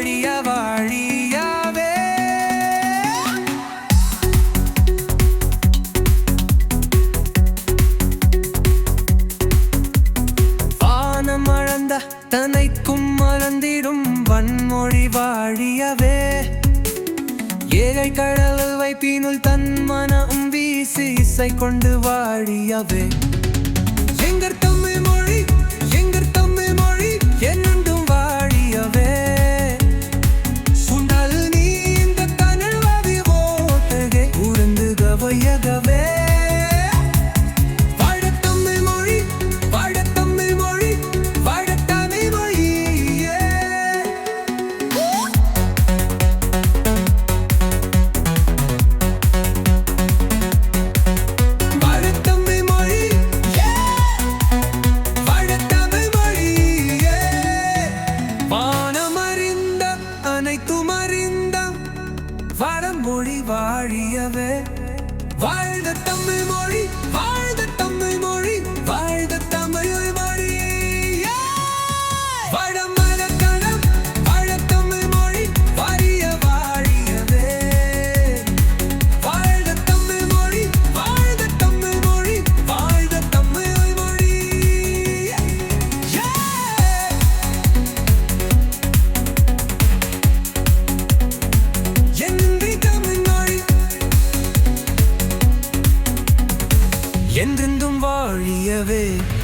வாழிய வாழியாவே. வானம் அளந்த தனைக்கும் மறந்திடும் வன்மொழி வாழியவே. ஏழை கடல் வைப்பினுள் தன் மனம் வீசி கொண்டு வாழியவே. எங்கர் அனைத்துமறிந்த வடமொழி வாழியவே. வாழ்ந்த தமிழ் மொழி வாழ்ந்த of it